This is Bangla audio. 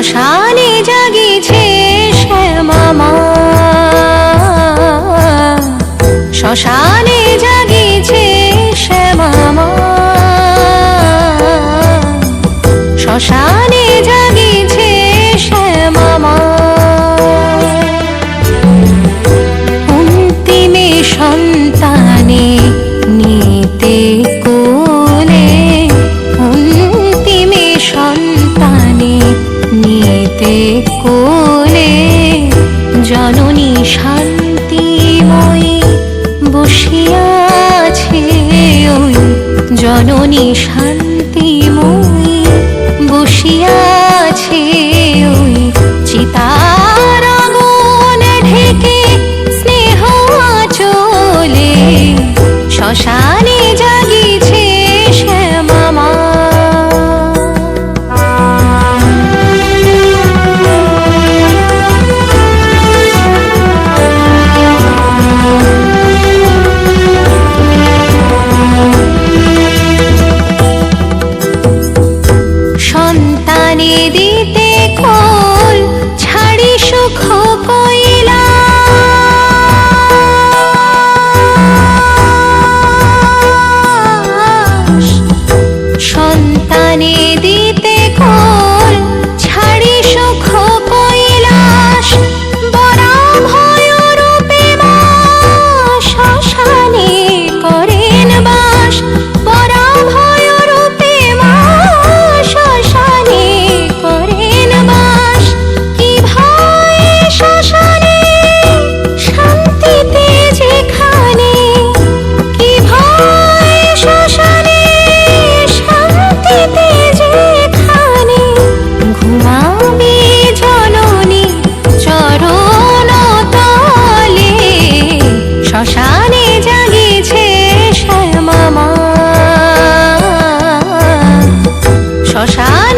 শ্মশানে জাগিছে শ্যামা শ্মশান কোলে জননী শান্তিময়ী বসিয়াছে ওই জননী শান্তিময়ী বসিয়াছে ওই চিতার আগুন ঢেকে স্নেহ চলে শশা শ্মশানে জাগিছে শ্যামা শ্মশান